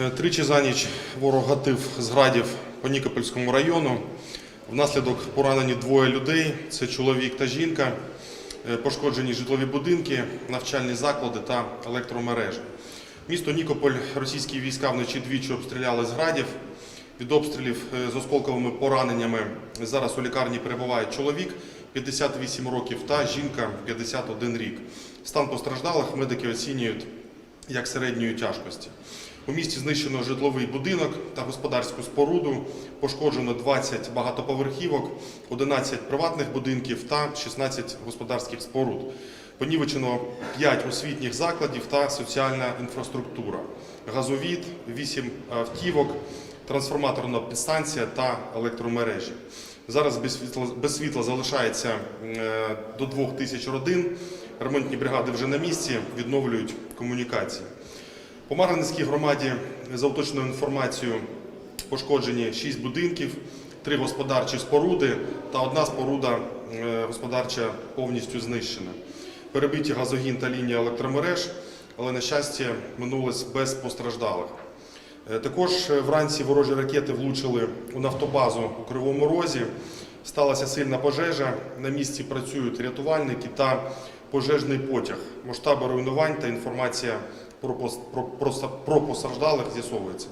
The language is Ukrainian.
Е, Тричі за ніч ворог гатив з градів по Нікопольському району. Внаслідок поранені двоє людей: це чоловік та жінка, Е, пошкоджені житлові будинки, навчальні заклади та електромережі. Місто Нікополь російські війська вночі двічі обстріляли з градів. Від обстрілів е, з осколковими пораненнями зараз у лікарні перебуває чоловік 58 років та жінка 51 рік. Стан постраждалих медики оцінюють як середньої тяжкості. У місті знищено житловий будинок та господарську споруду, пошкоджено 20 багатоповерхівок, 11 приватних будинків та 16 господарських споруд. Понівечено 5 освітніх закладів та соціальна інфраструктура, газовід, 8 автівок, трансформаторна підстанція та електромережі. Зараз без світла, без світла залишається е, до 2 тисяч родин. Ремонтні бригади вже на місці відновлюють комунікації. По Марганецькій громаді за уточненою інформацією пошкоджені 6 будинків, 3 господарчі споруди та одна споруда е, господарча повністю знищена. Перебиті газогін та лінія електромереж, але на щастя минулось без постраждалих. Е, Також е, вранці ворожі ракети влучили у нафтобазу у Кривому Розі. Сталася сильна пожежа. На місці працюють рятувальники та пожежний потяг. Масштаби руйнувань та інформація про постраждалих з'ясовується.